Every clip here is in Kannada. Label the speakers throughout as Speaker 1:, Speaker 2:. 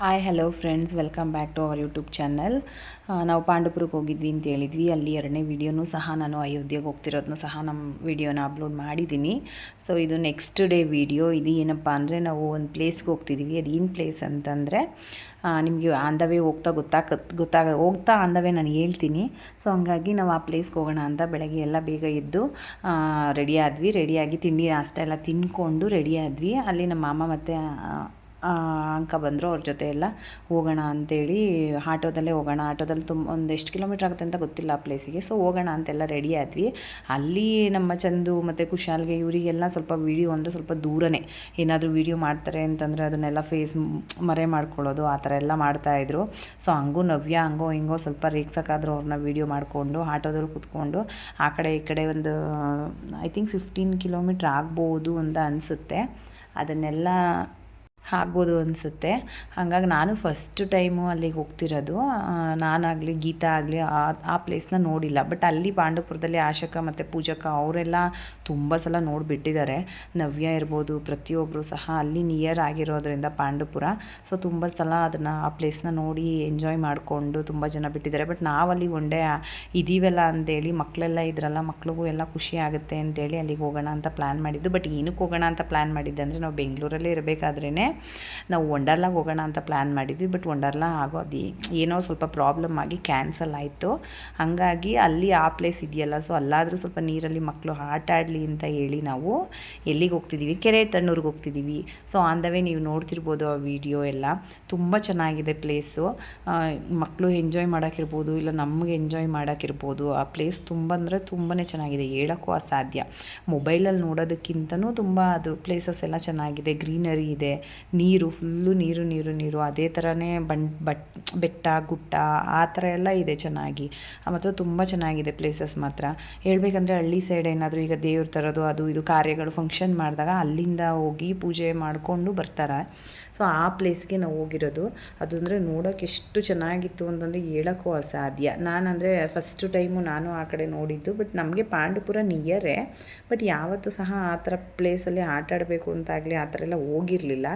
Speaker 1: Hi hello friends welcome back to our YouTube channel ನಾವು ಪಾಂಡಪುರಕ್ಕೆ ಹೋಗಿದ್ವಿ ಅಂತ ಹೇಳಿದ್ವಿ. ಅಲ್ಲಿ ಎರಡನೇ ವಿಡಿಯೋನೂ ಸಹ ನಾನು ಅಯೋಧ್ಯೆಗೆ ಹೋಗ್ತಿರೋದನ್ನ ಸಹ ನಮ್ಮ ವಿಡಿಯೋನ ಅಪ್ಲೋಡ್ ಮಾಡಿದ್ದೀನಿ. ಸೊ ಇದು ನೆಕ್ಸ್ಟ್ ಡೇ ವಿಡಿಯೋ ಇದು ಏನಪ್ಪ ಅಂದರೆ ನಾವು ಒಂದು ಪ್ಲೇಸ್ಗೆ ಹೋಗ್ತಿದ್ದೀವಿ ಅದು ಏನು ಪ್ಲೇಸ್ ಅಂತಂದರೆ ನಿಮಗೆ ಆನ್ ದ ವೇ ಹೋಗ್ತಾ ಗೊತ್ತಾಗ ಗೊತ್ತಾಗ, ಹೋಗ್ತಾ ಆನ್ ದ ವೇ ನಾನು ಹೇಳ್ತೀನಿ. ಸೊ ಹಂಗಾಗಿ ನಾವು ಆ ಪ್ಲೇಸ್ಗೆ ಹೋಗೋಣ ಅಂತ ಬೆಳಗ್ಗೆ ಎಲ್ಲ ಬೇಗ ಎದ್ದು ರೆಡಿ ಆದ್ವಿ. ರೆಡಿಯಾಗಿ ತಿಂಡಿ ಅಷ್ಟೆಲ್ಲ ಎಲ್ಲ ತಿಂದ್ಕೊಂಡು ರೆಡಿ ಆದ್ವಿ. ಅಲ್ಲಿ ನಮ್ಮ ಮಾಮ ಮತ್ತು ಅಂಕ ಬಂದರು ಅವ್ರ ಜೊತೆ ಎಲ್ಲ ಹೋಗೋಣ ಅಂತೇಳಿ, ಆಟೋದಲ್ಲೇ ಹೋಗೋಣ. ಆಟೋದಲ್ಲಿ ತುಂಬ, ಒಂದು ಎಷ್ಟು ಕಿಲೋಮೀಟ್ರ್ ಆಗುತ್ತೆ ಅಂತ ಗೊತ್ತಿಲ್ಲ ಆ ಪ್ಲೇಸಿಗೆ ಸೊ ಹೋಗೋಣ ಅಂತೆಲ್ಲ ರೆಡಿ ಆದ್ವಿ. ಅಲ್ಲಿ ನಮ್ಮ ಚಂದು ಮತ್ತು ಕುಶಾಲ್ಗೆ ಇವರಿಗೆಲ್ಲ ಸ್ವಲ್ಪ ವೀಡಿಯೋ ಅಂದರೆ ಸ್ವಲ್ಪ ದೂರನೇ. ಏನಾದರೂ ವೀಡಿಯೋ ಮಾಡ್ತಾರೆ ಅಂತಂದರೆ ಅದನ್ನೆಲ್ಲ ಫೇಸ್ ಮರೆ ಮಾಡ್ಕೊಳ್ಳೋದು, ಆ ಥರ ಎಲ್ಲ ಮಾಡ್ತಾಯಿದ್ರು ಸೊ ಹಂಗೂ ನವ್ಯ, ಹಂಗೋ ಹಿಂಗೋ ಸ್ವಲ್ಪ ರೇಗ್ಸೋಕ್ಕಾದ್ರೂ ಅವ್ರನ್ನ ವೀಡಿಯೋ ಮಾಡಿಕೊಂಡು ಆಟೋದಲ್ಲಿ ಕೂತ್ಕೊಂಡು, ಆ ಕಡೆ ಈ ಕಡೆ ಒಂದು ಐ ಥಿಂಕ್ ಫಿಫ್ಟೀನ್ ಕಿಲೋಮೀಟ್ರ್ ಆಗ್ಬೋದು ಅಂತ ಅನಿಸುತ್ತೆ. ಅದನ್ನೆಲ್ಲ ಆಗ್ಬೋದು ಅನಿಸುತ್ತೆ. ಹಾಗಾಗಿ ನಾನು ಫಸ್ಟ್ ಟೈಮು ಅಲ್ಲಿಗೆ ಹೋಗ್ತಿರೋದು. ನಾನಾಗಲಿ, ಗೀತಾ ಆಗಲಿ, ಆ ಆ ಪ್ಲೇಸ್ನ ನೋಡಿಲ್ಲ. ಬಟ್ ಅಲ್ಲಿ ಪಾಂಡವಪುರದಲ್ಲಿ ಆಶಕ ಮತ್ತು ಪೂಜಕ ಅವರೆಲ್ಲ ತುಂಬ ಸಲ ನೋಡಿಬಿಟ್ಟಿದ್ದಾರೆ. ನವ್ಯ ಇರ್ಬೋದು ಪ್ರತಿಯೊಬ್ಬರು ಸಹ ಅಲ್ಲಿ ನಿಯರ್ ಆಗಿರೋದ್ರಿಂದ ಪಾಂಡವಪುರ. ಸೊ ತುಂಬ ಸಲ ಅದನ್ನು ಆ ಪ್ಲೇಸ್ನ ನೋಡಿ ಎಂಜಾಯ್ ಮಾಡಿಕೊಂಡು ತುಂಬ ಜನ ಬಿಟ್ಟಿದ್ದಾರೆ. ಬಟ್ ನಾವಲ್ಲಿ ಡೇ ಇದೀವಲ್ಲ ಅಂತೇಳಿ ಮಕ್ಕಳೆಲ್ಲ ಇದ್ರಲ್ಲ, ಮಕ್ಳಿಗೂ ಎಲ್ಲ ಖುಷಿ ಆಗುತ್ತೆ ಅಂತೇಳಿ ಅಲ್ಲಿಗೆ ಹೋಗೋಣ ಅಂತ ಪ್ಲ್ಯಾನ್ ಮಾಡಿದ್ದು. ಬಟ್ ಏನಕ್ಕೆ ಹೋಗೋಣ ಅಂತ ಪ್ಲ್ಯಾನ್ ಮಾಡಿದ್ದೆ ಅಂದರೆ ನಾವು ಬೆಂಗಳೂರಲ್ಲೇ ಇರಬೇಕಾದ್ರೇ ನಾವು ವಂಡರ್ಲಾಗೆ ಹೋಗೋಣ ಅಂತ ಪ್ಲ್ಯಾನ್ ಮಾಡಿದ್ವಿ ಬಟ್ ವಂಡರ್ಲಾ ಆಗೋದು, ಏನೋ ಸ್ವಲ್ಪ ಪ್ರಾಬ್ಲಮ್ ಆಗಿ ಕ್ಯಾನ್ಸಲ್ ಆಯಿತು. ಹಾಗಾಗಿ ಅಲ್ಲಿ ಆ ಪ್ಲೇಸ್ ಇದೆಯಲ್ಲ ಸೊ ಅಲ್ಲಾದರೂ ಸ್ವಲ್ಪ ನೀರಲ್ಲಿ ಮಕ್ಕಳು ಆಟ ಆಡಲಿ ಅಂತ ಹೇಳಿ ನಾವು ಎಲ್ಲಿಗೆ ಹೋಗ್ತಿದ್ದೀವಿ ಕೆರೆ ತಣ್ಣೂರಿಗೆ ಹೋಗ್ತಿದ್ದೀವಿ ಸೊ ಆನ್ ದ ವೇ ನೀವು ನೋಡ್ತಿರ್ಬೋದು ಆ ವಿಡಿಯೋ ಎಲ್ಲ. ತುಂಬ ಚೆನ್ನಾಗಿದೆ ಪ್ಲೇಸು ಮಕ್ಕಳು ಎಂಜಾಯ್ ಮಾಡೋಕ್ಕಿರ್ಬೋದು ಇಲ್ಲ ನಮಗೆ ಎಂಜಾಯ್ ಮಾಡೋಕ್ಕಿರ್ಬೋದು ಆ ಪ್ಲೇಸ್ ತುಂಬ ಅಂದರೆ ತುಂಬಾ ಚೆನ್ನಾಗಿದೆ. ಹೇಳೋಕ್ಕೂ ಅಸಾಧ್ಯ. ಮೊಬೈಲಲ್ಲಿ ನೋಡೋದಕ್ಕಿಂತನೂ ತುಂಬ ಅದು ಪ್ಲೇಸಸ್ ಎಲ್ಲ ಚೆನ್ನಾಗಿದೆ. ಗ್ರೀನರಿ ಇದೆ. ನೀರು ಫುಲ್ಲು ನೀರು ನೀರು ನೀರು. ಅದೇ ಥರನೇ ಬಣ್, ಬಟ್, ಬೆಟ್ಟ, ಗುಟ್ಟ, ಆ ಥರ ಎಲ್ಲ ಇದೆ ಚೆನ್ನಾಗಿ. ಮತ್ತು ತುಂಬ ಚೆನ್ನಾಗಿದೆ ಪ್ಲೇಸಸ್ ಮಾತ್ರ. ಹೇಳಬೇಕಂದ್ರೆ ಹಳ್ಳಿ ಸೈಡ್ ಏನಾದರೂ ಈಗ ದೇವ್ರ ಥರದ್ದು ಅದು, ಇದು ಕಾರ್ಯಗಳು ಫಂಕ್ಷನ್ ಮಾಡಿದಾಗ ಅಲ್ಲಿಂದ ಹೋಗಿ ಪೂಜೆ ಮಾಡಿಕೊಂಡು ಬರ್ತಾರೆ. ಸೊ ಆ ಪ್ಲೇಸ್ಗೆ ನಾವು ಹೋಗಿರೋದು. ಅದು ಅಂದರೆ ನೋಡೋಕೆ ಎಷ್ಟು ಚೆನ್ನಾಗಿತ್ತು ಅಂತಂದರೆ ಹೇಳೋಕ್ಕೂ ಅಸಾಧ್ಯ. ನಾನಂದರೆ ಫಸ್ಟು ಟೈಮು ನಾನು ಆ ಕಡೆ ನೋಡಿದ್ದು ಬಟ್ ನಮಗೆ ಪಾಂಡುಪುರ ನಿಯರೇ ಬಟ್ ಯಾವತ್ತೂ ಸಹ ಆ ಥರ ಪ್ಲೇಸಲ್ಲಿ ಆಟಾಡಬೇಕು ಅಂತಾಗಲಿ ಆ ಥರ ಎಲ್ಲ ಹೋಗಿರಲಿಲ್ಲ.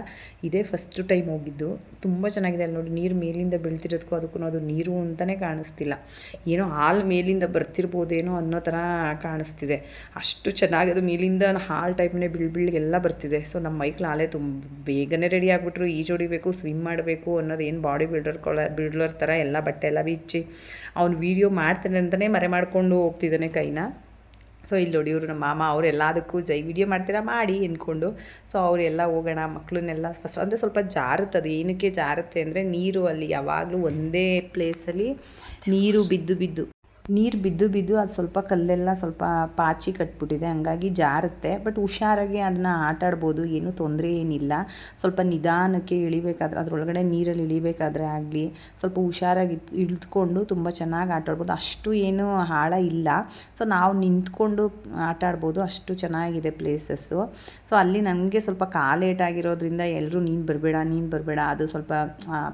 Speaker 1: ಇದೇ ಫಸ್ಟ್ ಟೈಮ್ ಹೋಗಿದ್ದು. ತುಂಬ ಚೆನ್ನಾಗಿದೆ. ಅಲ್ಲಿ ನೋಡಿ ನೀರು ಮೇಲಿಂದ ಬೀಳ್ತಿರೋದಕ್ಕೂ ಅದಕ್ಕೂ ಅದು ನೀರು ಅಂತಲೇ ಕಾಣಿಸ್ತಿಲ್ಲ. ಏನೋ ಹಾಲು ಮೇಲಿಂದ ಬರ್ತಿರ್ಬೋದೇನೋ ಅನ್ನೋ ಥರ ಕಾಣಿಸ್ತಿದೆ. ಅಷ್ಟು ಚೆನ್ನಾಗಿದೆ ಮೇಲಿಂದ ಹಾಲು ಟೈಪ್ನೇ ಬೀಳ್ಗೆಲ್ಲ ಬರ್ತಿದೆ. ಸೊ ನಮ್ಮ ಮೈಕ್ಳು ಹಾಲೇ ತುಂಬ ಬೇಗನೆ ರೆಡಿ ಆಗಿಬಿಟ್ರು. ಈಜು ಹೊಡಿಬೇಕು ಸ್ವಿಮ್ ಮಾಡಬೇಕು ಅನ್ನೋದು ಏನು ಬಾಡಿ ಬಿಲ್ಡರ್ ಕೊಳ ಬಿಲ್ಡರ್ ಥರ ಎಲ್ಲ ಬಟ್ಟೆ ಎಲ್ಲ ಬಿಚ್ಚಿ ಅವ್ನು ವೀಡಿಯೋ ಮಾಡ್ತಾನೆ ಅಂತಲೇ ಮರೆ ಮಾಡಿಕೊಂಡು ಹೋಗ್ತಿದ್ದಾನೆ ಕೈನ. ಸೊ ಇಲ್ಲಿ ನೋಡಿ ಇವರು ನಮ್ಮ ಮಾಮ ಅವರೆಲ್ಲದಕ್ಕೂ ಜೈ ವಿಡಿಯೋ ಮಾಡ್ತೀರಾ ಮಾಡಿ ಅಂದ್ಕೊಂಡು ಸೊ ಅವರೆಲ್ಲ ಹೋಗೋಣ ಮಕ್ಕಳನ್ನೆಲ್ಲ ಫಸ್ಟ್ ಅಂದರೆ ಸ್ವಲ್ಪ ಜಾರುತ್ತದೆ ಏನಕ್ಕೆ ಜಾರುತ್ತೆ ಅಂದರೆ ನೀರು ಅಲ್ಲಿ ಯಾವಾಗಲೂ ಒಂದೇ ಪ್ಲೇಸಲ್ಲಿ ನೀರು ಬಿದ್ದು ಬಿದ್ದು. ನೀರು ಬಿದ್ದು ಬಿದ್ದು ಅದು ಸ್ವಲ್ಪ ಕಲ್ಲೆಲ್ಲ ಸ್ವಲ್ಪ ಪಾಚಿ ಕಟ್ಬಿಟ್ಟಿದೆ, ಹಂಗಾಗಿ ಜಾರುತ್ತೆ. ಬಟ್ ಹುಷಾರಾಗಿ ಅದನ್ನ ಆಟ ಆಡ್ಬೋದು ಏನೂ ತೊಂದರೆ ಏನಿಲ್ಲ. ಸ್ವಲ್ಪ ನಿಧಾನಕ್ಕೆ ಇಳಿಬೇಕಾದ್ರೆ, ಅದರೊಳಗಡೆ ನೀರಲ್ಲಿ ಇಳಿಬೇಕಾದ್ರೆ ಆಗಲಿ, ಸ್ವಲ್ಪ ಹುಷಾರಾಗಿ ಇಳಿದುಕೊಂಡು ತುಂಬ ಚೆನ್ನಾಗಿ ಆಟ ಆಡ್ಬೋದು ಅಷ್ಟು ಏನು ಹಾಳ ಇಲ್ಲ. ಸೊ ನಾವು ನಿಂತ್ಕೊಂಡು ಆಟ ಆಡ್ಬೋದು ಅಷ್ಟು ಚೆನ್ನಾಗಿದೆ ಪ್ಲೇಸಸ್ಸು ಸೊ ಅಲ್ಲಿ ನನಗೆ ಸ್ವಲ್ಪ ಕಾಲೇಟಾಗಿರೋದ್ರಿಂದ ಎಲ್ಲರೂ ನೀನು ಬರಬೇಡ ನೀನು ಬರಬೇಡ. ಅದು ಸ್ವಲ್ಪ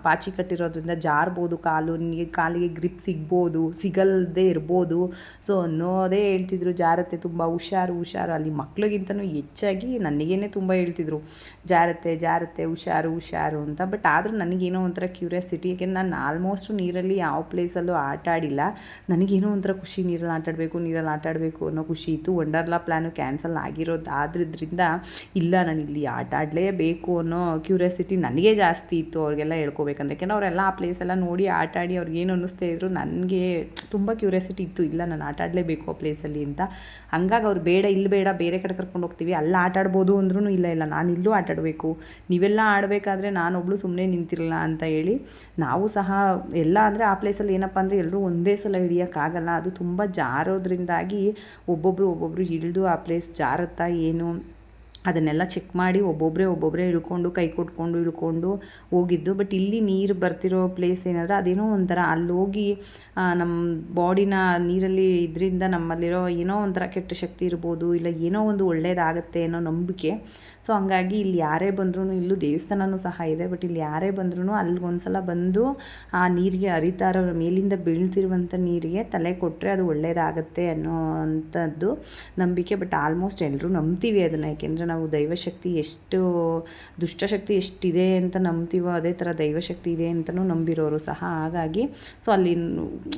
Speaker 1: ಪಾಚಿ ಕಟ್ಟಿರೋದ್ರಿಂದ ಜಾರ್ಬೋದು ಕಾಲು, ನಿನಗೆ ಕಾಲಿಗೆ ಗ್ರಿಪ್ ಸಿಗ್ಬೋದು, ಸಿಗಲ್ದೆ ಇರ್ಬೋದು. ಸೊ ಅನ್ನೋದೇ ಹೇಳ್ತಿದ್ರು. ಜಾರತೆ ತುಂಬ ಹುಷಾರು ಹುಷಾರು. ಅಲ್ಲಿ ಮಕ್ಳಿಗಿಂತನೂ ಹೆಚ್ಚಾಗಿ ನನಗೇನೆ ತುಂಬ ಹೇಳ್ತಿದ್ರು. ಜಾರತೆ ಜಾರತೆ ಹುಷಾರು ಹುಷಾರು ಅಂತ. ಬಟ್ ಆದರೂ ನನಗೇನೋ ಒಂಥರ ಕ್ಯೂರಿಯಾಸಿಟಿ ಯಾಕೆಂದ್ರೆ ನಾನು ಆಲ್ಮೋಸ್ಟು ನೀರಲ್ಲಿ ಯಾವ ಪ್ಲೇಸಲ್ಲೂ ಆಟ ಆಡಿಲ್ಲ. ನನಗೇನೋ ಒಂಥರ ಖುಷಿ ನೀರಲ್ಲಿ ಆಟಾಡಬೇಕು ನೀರಲ್ಲಿ ಆಟ ಆಡಬೇಕು ಅನ್ನೋ ಖುಷಿ ಇತ್ತು. ವಂಡರ್ಲಾ ಪ್ಲ್ಯಾನು ಕ್ಯಾನ್ಸಲ್ ಆಗಿರೋದಾದ್ರಿಂದ ಇಲ್ಲ, ನಾನು ಇಲ್ಲಿ ಆಟ ಆಡಲೇಬೇಕು ಅನ್ನೋ ಕ್ಯೂರಿಯಾಸಿಟಿ ನನಗೆ ಜಾಸ್ತಿ ಇತ್ತು. ಅವ್ರಿಗೆಲ್ಲ ಹೇಳ್ಕೊಬೇಕಂದ್ರೆ. ಯಾಕೆಂದ್ರೆ ಅವರೆಲ್ಲ ಆ ಪ್ಲೇಸೆಲ್ಲ ನೋಡಿ ಆಟ ಆಡಿ ಅವ್ರಿಗೆ ಏನು ಅನ್ನಿಸ್ತಾ ಇದ್ರು, ನನಗೆ ತುಂಬ ಕ್ಯೂ ಕ್ಯೂರಿಯಾಸಿಟಿ ಇತ್ತು, ಇಲ್ಲ ನಾನು ಆಟ ಆಡಲೇಬೇಕು ಆ ಪ್ಲೇಸಲ್ಲಿ ಅಂತ. ಹಂಗಾಗಿ ಅವ್ರು ಬೇಡ ಇಲ್ಲಿ ಬೇಡ, ಬೇರೆ ಕಡೆ ಕರ್ಕೊಂಡು ಹೋಗ್ತೀವಿ. ಅಲ್ಲಿ ಆಟ ಆಡ್ಬೋದು ಅಂದ್ರೂ ಇಲ್ಲ ಇಲ್ಲ, ನಾನು ಇಲ್ಲೂ ಆಟ ಆಡಬೇಕು. ನೀವೆಲ್ಲ ಆಡಬೇಕಾದ್ರೆ ನಾನೊಬ್ಳು ಸುಮ್ಮನೆ ನಿಂತಿರಲ್ಲ ಅಂತ ಹೇಳಿ, ನಾವು ಸಹ ಎಲ್ಲ ಅಂದರೆ ಆ ಪ್ಲೇಸಲ್ಲಿ ಏನಪ್ಪ ಅಂದರೆ ಎಲ್ಲರೂ ಒಂದೇ ಸಲ ಹಿಡಿಯೋಕ್ಕಾಗಲ್ಲ. ಅದು ತುಂಬ ಜಾರೋದ್ರಿಂದಾಗಿ ಒಬ್ಬೊಬ್ಬರು ಒಬ್ಬೊಬ್ಬರು ಹಿಡಿದು ಆ ಪ್ಲೇಸ್ ಜಾರುತ್ತಾ ಏನು ಅದನ್ನೆಲ್ಲ ಚೆಕ್ ಮಾಡಿ ಒಬ್ಬೊಬ್ಬರೇ ಒಬ್ಬೊಬ್ಬರೇ ಇಳ್ಕೊಂಡು, ಕೈ ಕೊಟ್ಕೊಂಡು, ಇಳ್ಕೊಂಡು ಹೋಗಿದ್ದು. ಬಟ್ ಇಲ್ಲಿ ನೀರು ಬರ್ತಿರೋ ಪ್ಲೇಸ್ ಏನಾದರೆ ಅದೇನೋ ಒಂಥರ ಅಲ್ಲಿ ಹೋಗಿ ನಮ್ಮ ಬಾಡಿನ ನೀರಲ್ಲಿ ಇದರಿಂದ ನಮ್ಮಲ್ಲಿರೋ ಏನೋ ಒಂಥರ ಕೆಟ್ಟ ಶಕ್ತಿ ಇರ್ಬೋದು, ಇಲ್ಲ ಏನೋ ಒಂದು ಒಳ್ಳೆಯದಾಗತ್ತೆ ಅನ್ನೋ ನಂಬಿಕೆ. ಸೊ ಹಂಗಾಗಿ ಇಲ್ಲಿ ಯಾರೇ ಬಂದ್ರೂ ಇಲ್ಲೂ ದೇವಸ್ಥಾನವೂ ಸಹ ಇದೆ. ಬಟ್ ಇಲ್ಲಿ ಯಾರೇ ಬಂದ್ರೂ ಅಲ್ಲಿಗೆ ಒಂದ್ಸಲ ಬಂದು, ಆ ನೀರಿಗೆ ಹರಿತಾ ಇರೋ ಮೇಲಿಂದ ಬೀಳ್ತಿರುವಂಥ ನೀರಿಗೆ ತಲೆ ಕೊಟ್ಟರೆ ಅದು ಒಳ್ಳೆಯದಾಗತ್ತೆ ಅನ್ನೋ ಅಂಥದ್ದು ನಂಬಿಕೆ. ಬಟ್ ಆಲ್ಮೋಸ್ಟ್ ಎಲ್ಲರೂ ನಂಬ್ತೀವಿ ಅದನ್ನು. ಯಾಕೆಂದರೆ ನಾವು ದೈವಶಕ್ತಿ ಎಷ್ಟು, ದುಷ್ಟಶಕ್ತಿ ಎಷ್ಟಿದೆ ಅಂತ ನಂಬ್ತೀವೋ ಅದೇ ಥರ ದೈವಶಕ್ತಿ ಇದೆ ಅಂತಲೂ ನಂಬಿರೋರು ಸಹ. ಹಾಗಾಗಿ ಸೊ ಅಲ್ಲಿ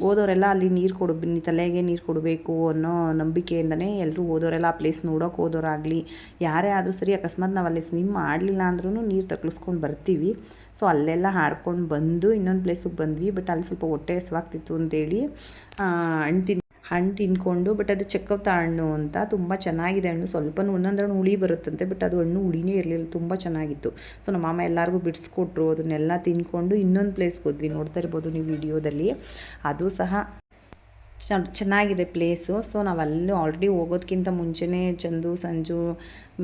Speaker 1: ಓದೋರೆಲ್ಲ ಅಲ್ಲಿ ನೀರು ಕೊಡು ತಲೆಗೆ ನೀರು ಕೊಡಬೇಕು ಅನ್ನೋ ನಂಬಿಕೆಯಿಂದನೇ ಎಲ್ಲರೂ ಓದೋರೆಲ್ಲ ಆ ಪ್ಲೇಸ್ ನೋಡೋಕೆ ಓದೋರಾಗಲಿ ಯಾರೇ ಆದರೂ ಸರಿ, ಅಕಸ್ಮಾತ್ ನಾವು ಅಲ್ಲಿ ಸ್ವಿಮ್ ಮಾಡಲಿಲ್ಲ ಅಂದ್ರೂ ನೀರು ತಕ್ಳಿಸ್ಕೊಂಡು ಬರ್ತೀವಿ. ಸೊ ಅಲ್ಲೆಲ್ಲ ಹಾಡ್ಕೊಂಡು ಬಂದು ಇನ್ನೊಂದು ಪ್ಲೇಸಿಗೆ ಬಂದ್ವಿ. ಬಟ್ ಅಲ್ಲಿ ಸ್ವಲ್ಪ ಹೊಟ್ಟೆ ಹಸ್ವಾಗ್ತಿತ್ತು ಅಂತೇಳಿ ಹಣ್ಣು ತಿನ್ ಹಣ್ಣು ತಿನ್ಕೊಂಡು ಬಟ್ ಅದು ಚಕ್ಕವತ ಹಣ್ಣು ಅಂತ ತುಂಬ ಚೆನ್ನಾಗಿದೆ ಹಣ್ಣು. ಸ್ವಲ್ಪ ಒಂದೊಂದು ಹಣ್ಣು ಹುಳಿ ಬರುತ್ತಂತೆ ಬಟ್ ಅದು ಹಣ್ಣು ಹುಳಿನೇ ಇರಲಿಲ್ಲ, ತುಂಬ ಚೆನ್ನಾಗಿತ್ತು. ಸೊ ನಮ್ಮ ಮಾಮ ಎಲ್ಲರಿಗೂ ಬಿಡಿಸ್ಕೊಟ್ರು, ಅದನ್ನೆಲ್ಲ ತಿನ್ಕೊಂಡು ಇನ್ನೊಂದು ಪ್ಲೇಸ್ಗೆ ಹೋದ್ವಿ. ನೋಡ್ತಾ ಇರ್ಬೋದು ನೀವು ವಿಡಿಯೋದಲ್ಲಿ. ಅದು ಸಹ ಚೆನ್ನಾಗಿದೆ ಪ್ಲೇಸು ಸೊ ನಾವು ಅಲ್ಲಿ ಆಲ್ರೆಡಿ ಹೋಗೋದಕ್ಕಿಂತ ಮುಂಚೆನೇ ಚಂದು, ಸಂಜು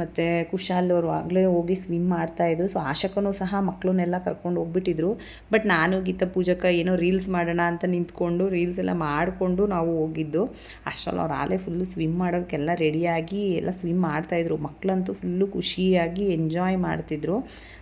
Speaker 1: ಮತ್ತು ಕುಶಾಲ್ ಅವರು ಆಗಲೇ ಹೋಗಿ ಸ್ವಿಮ್ ಮಾಡ್ತಾಯಿದ್ರು ಸೊ ಆಶಕನೂ ಸಹ ಮಕ್ಕಳನ್ನೆಲ್ಲ ಕರ್ಕೊಂಡು ಹೋಗ್ಬಿಟ್ಟಿದ್ರು. ಬಟ್ ನಾನು ಗೀತ ಪೂಜಕ ಏನೋ ರೀಲ್ಸ್ ಮಾಡೋಣ ಅಂತ ನಿಂತ್ಕೊಂಡು ರೀಲ್ಸ್ ಎಲ್ಲ ಮಾಡಿಕೊಂಡು ನಾವು ಹೋಗಿದ್ದು. ಅಷ್ಟರಲ್ಲಿ ಅವ್ರು ಆಲೇ ಫುಲ್ಲು ಸ್ವಿಮ್ ಮಾಡೋಕ್ಕೆಲ್ಲ ರೆಡಿಯಾಗಿ ಎಲ್ಲ ಸ್ವಿಮ್ ಮಾಡ್ತಾಯಿದ್ರು ಮಕ್ಕಳಂತೂ ಫುಲ್ಲು ಖುಷಿಯಾಗಿ ಎಂಜಾಯ್ ಮಾಡ್ತಿದ್ರು.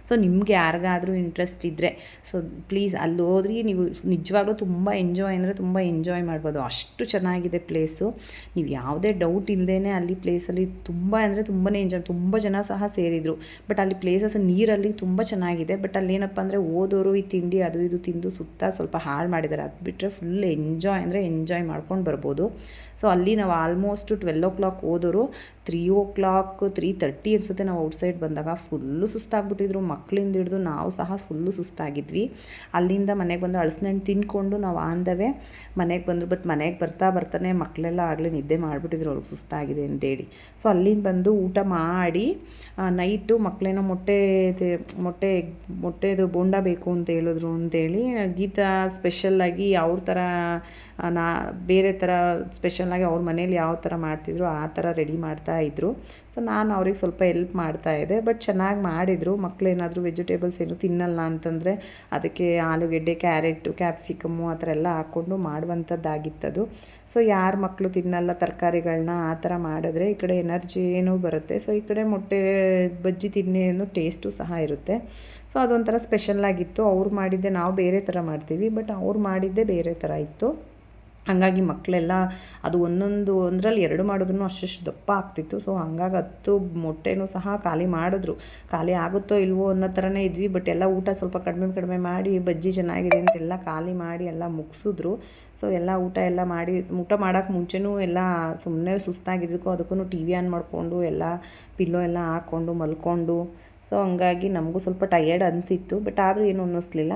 Speaker 1: ಸೊ ನಿಮ್ಗೆ ಯಾರಿಗಾದರೂ ಇಂಟ್ರೆಸ್ಟ್ ಇದ್ದರೆ ಸೊ ಪ್ಲೀಸ್ ಅಲ್ಲಿ ಹೋದ್ರಿ. ನೀವು ನಿಜವಾಗ್ಲೂ ತುಂಬ ಎಂಜಾಯ್ ಅಂದರೆ ತುಂಬ ಎಂಜಾಯ್ ಮಾಡ್ಬೋದು. ಅಷ್ಟು ಚೆನ್ನಾಗಿದೆ ಪ್ಲೇಸು ನೀವು ಯಾವುದೇ ಡೌಟ್ ಇಲ್ಲದೇ ಅಲ್ಲಿ ಪ್ಲೇಸಲ್ಲಿ ತುಂಬ ಅಂದರೆ ತುಂಬಾ ಎಂಜಾಯ್ ತುಂಬ ಜನ ಸಹ ಸೇರಿದರು. ಬಟ್ ಅಲ್ಲಿ ಪ್ಲೇಸಸ್ ನೀರಲ್ಲಿ ತುಂಬ ಚೆನ್ನಾಗಿದೆ. ಬಟ್ ಅಲ್ಲಿ ಏನಪ್ಪ ಅಂದರೆ ಓದೋರು ಈ ತಿಂಡಿ ಅದು ಇದು ತಿಂದು ಸುತ್ತ ಸ್ವಲ್ಪ ಹಾಳು ಮಾಡಿದ್ದಾರೆ ಅದು ಬಿಟ್ಟರೆ ಫುಲ್ ಎಂಜಾಯ್ ಅಂದರೆ ಎಂಜಾಯ್ ಮಾಡ್ಕೊಂಡು ಬರ್ಬೋದು. ಸೊ ಅಲ್ಲಿ ನಾವು ಆಲ್ಮೋಸ್ಟ್ ಟ್ವೆಲ್ ಓ ಕ್ಲಾಕ್ ಓದೋರು three o'clock three thirty ಅನ್ಸುತ್ತೆ ನಾವು ಔಟ್ಸೈಡ್ ಬಂದಾಗ. ಫುಲ್ಲು ಸುಸ್ತಾಗ್ಬಿಟ್ಟಿದ್ರು. ಮಕ್ಕಳಿಂದ ಹಿಡಿದು ನಾವು ಸಹ ಫುಲ್ಲು ಸುಸ್ತಾಗಿದ್ವಿ. ಅಲ್ಲಿಂದ ಮನೆಗೆ ಬಂದು ಹಣ್ಣು ತಿನ್ಕೊಂಡು ನಾವು ಆಂದವೇ ಮನೆಗೆ ಬಂದರು ಬಟ್ ಮನೆಗೆ ಬರ್ತಾ ಬರ್ತಾನೆ ಮಕ್ಕಳೆಲ್ಲ ಆಗಲೇ ನಿದ್ದೆ ಮಾಡಿಬಿಟ್ಟಿದ್ರು. ಅವ್ರಿಗೆ ಸುಸ್ತಾಗಿದೆ ಅಂತೇಳಿ. ಸೊ ಅಲ್ಲಿಂದ ಬಂದು ಊಟ ಮಾಡಿ ನೈಟು ಮಕ್ಕಳೇನೋ ಮೊಟ್ಟೆ ಮೊಟ್ಟೆ ಮೊಟ್ಟೆದು ಬೋಂಡ ಬೇಕು ಅಂತ ಹೇಳಿದ್ರು ಅಂತೇಳಿ ಗೀತಾ ಸ್ಪೆಷಲ್ಲಾಗಿ ಅವ್ರ ಥರ ನಾ ಬೇರೆ ಥರ ಸ್ಪೆಷಲ್ಲಾಗಿ ಅವ್ರ ಮನೇಲಿ ಯಾವ ಥರ ಮಾಡ್ತಿದ್ರು, ಆ ಥರ ರೆಡಿ ಮಾಡ್ತಾ ಇದ್ದರು ಸೊ ನಾನು ಅವ್ರಿಗೆ ಸ್ವಲ್ಪ ಎಲ್ಪ್ ಮಾಡ್ತಾ ಇದ್ದೆ. ಬಟ್ ಚೆನ್ನಾಗಿ ಮಾಡಿದರು. ಮಕ್ಕಳೇನಾದರೂ ವೆಜಿಟೇಬಲ್ಸ್ ಏನು ತಿನ್ನಲ್ಲ ಅಂತಂದರೆ ಅದಕ್ಕೆ ಆಲೂಗೆಡ್ಡೆ ಕ್ಯಾರೆಟು ಕ್ಯಾಪ್ಸಿಕಮ್ಮು ಆ ಥರ ಎಲ್ಲ ಹಾಕ್ಕೊಂಡು ಮಾಡುವಂಥದ್ದಾಗಿತ್ತದು. ಸೊ ಯಾರು ಮಕ್ಕಳು ತಿನ್ನಲ್ಲ ತರಕಾರಿಗಳನ್ನ ಆ ಥರ ಮಾಡಿದ್ರೆ ಈ ಕಡೆ ಎನರ್ಜಿ ಏನೂ ಬರುತ್ತೆ. ಸೊ ಈ ಕಡೆ ಮೊಟ್ಟೆ, ಬಜ್ಜಿ ತಿನ್ನೇನು ಟೇಸ್ಟು ಸಹ ಇರುತ್ತೆ. ಸೊ ಅದೊಂಥರ ಸ್ಪೆಷಲ್ಲಾಗಿತ್ತು ಅವ್ರು ಮಾಡಿದ್ದೆ ನಾವು ಬೇರೆ ಥರ ಮಾಡ್ತೀವಿ. ಬಟ್ ಅವ್ರು ಮಾಡಿದ್ದೆ ಬೇರೆ ಥರ ಇತ್ತು. ಹಾಗಾಗಿ ಮಕ್ಕಳೆಲ್ಲ ಅದು ಒಂದೊಂದು, ಒಂದರಲ್ಲಿ ಎರಡು ಮಾಡಿದ್ರು ಅಷ್ಟು ದಪ್ಪ ಆಗ್ತಿತ್ತು. ಸೊ ಹಂಗಾಗಿ ಹತ್ತು ಮೊಟ್ಟೆನೂ ಸಹ ಖಾಲಿ ಮಾಡಿದ್ರು. ಖಾಲಿ ಆಗುತ್ತೋ ಇಲ್ವೋ ಅನ್ನೋ ಥರನೇ ಇದ್ವಿ. ಬಟ್ ಎಲ್ಲ ಊಟ ಸ್ವಲ್ಪ ಕಡಿಮೆ ಕಡಿಮೆ ಮಾಡಿ, ಬಜ್ಜಿ ಚೆನ್ನಾಗಿದೆ ಅಂತೆಲ್ಲ ಖಾಲಿ ಮಾಡಿ ಎಲ್ಲ ಮುಗಿಸಿದ್ರು. ಸೊ ಎಲ್ಲ ಊಟ ಎಲ್ಲ ಮಾಡಿ, ಊಟ ಮಾಡೋಕ್ಕೆ ಮುಂಚೆನೂ ಎಲ್ಲ ಸುಮ್ಮನೆ ಸುಸ್ತಾಗಿದ್ದಕ್ಕೂ ಅದಕ್ಕೂ ಟಿ ವಿ ಆನ್ ಮಾಡಿಕೊಂಡು ಎಲ್ಲ ಪಿಲ್ಲೋ ಎಲ್ಲ ಹಾಕ್ಕೊಂಡು ಮಲ್ಕೊಂಡು ಸೊ ಹಂಗಾಗಿ ನಮಗೂ ಸ್ವಲ್ಪ ಟಯರ್ಡ್ ಅನಿಸಿತ್ತು ಬಟ್ ಆದರೂ ಏನು ಅನ್ನಿಸ್ಲಿಲ್ಲ.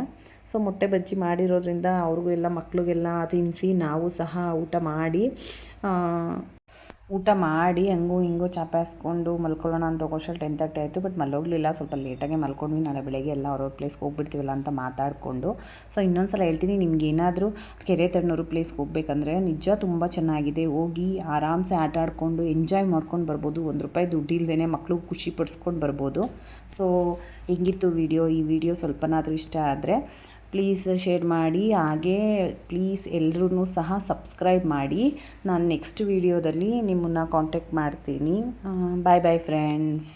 Speaker 1: ಸೊ ಮೊಟ್ಟೆ ಬಜ್ಜಿ ಮಾಡಿರೋದ್ರಿಂದ ಅವ್ರಿಗೂ ಎಲ್ಲ ಮಕ್ಕಳಿಗೆಲ್ಲ ತಿನ್ನಿಸಿ ನಾವು ಸಹ ಊಟ ಮಾಡಿ ಊಟ ಮಾಡಿ ಹಂಗೂ ಹಿಂಗೂ ಚಾಪಾಯಿಸ್ಕೊಂಡು ಮಲ್ಕೊಳ್ಳೋಣ ಅಂತ ಹೋಗೋಷ್ಟು ಟೆನ್ ತರ್ಟಿ ಆಯಿತು, ಬಟ್ ಮಲ್ಲೋಗಲಿಲ್ಲ ಸ್ವಲ್ಪ ಲೇಟಾಗೆ ಮಲ್ಕೊಂಡ್ವಿ. ನಾಳೆ ಬೆಳಗ್ಗೆ ಎಲ್ಲ ಅವ್ರವ್ರ ಪ್ಲೇಸ್ಗೆ ಹೋಗ್ಬಿಡ್ತೀವಲ್ಲ ಅಂತ ಮಾತಾಡಿಕೊಂಡು. ಸೊ ಇನ್ನೊಂದು ಸಲ ಹೇಳ್ತೀನಿ, ನಿಮ್ಗೆ ಏನಾದರೂ ಕೆರೆ ತಣ್ಣೂರು ಪ್ಲೇಸ್ಗೆ ಹೋಗ್ಬೇಕಂದ್ರೆ ನಿಜ ತುಂಬ ಚೆನ್ನಾಗಿದೆ. ಹೋಗಿ ಆರಾಮ್ಸೆ ಆಟ ಆಡಿಕೊಂಡು ಎಂಜಾಯ್ ಮಾಡ್ಕೊಂಡು ಬರ್ಬೋದು. ಒಂದು ರೂಪಾಯಿ ದುಡ್ಡು ಇಲ್ಲದೇ ಮಕ್ಕಳು ಖುಷಿ ಪಡಿಸ್ಕೊಂಡು ಬರ್ಬೋದು. ಸೊ ಹೆಂಗಿತ್ತು ವಿಡಿಯೋ ಈ ವಿಡಿಯೋ ಸ್ವಲ್ಪನಾದರೂ ಇಷ್ಟ ಆದರೆ ಪ್ಲೀಸ್ ಶೇರ್ ಮಾಡಿ, ಹಾಗೇ ಪ್ಲೀಸ್ ಎಲ್ಲರೂ ಸಹ ಸಬ್ಸ್ಕ್ರೈಬ್ ಮಾಡಿ. ನಾನು ನೆಕ್ಸ್ಟ್ ವೀಡಿಯೋದಲ್ಲಿ ನಿಮ್ಮನ್ನು ಕಾಂಟ್ಯಾಕ್ಟ್ ಮಾಡ್ತೀನಿ. ಬಾಯ್ ಬಾಯ್ ಫ್ರೆಂಡ್ಸ್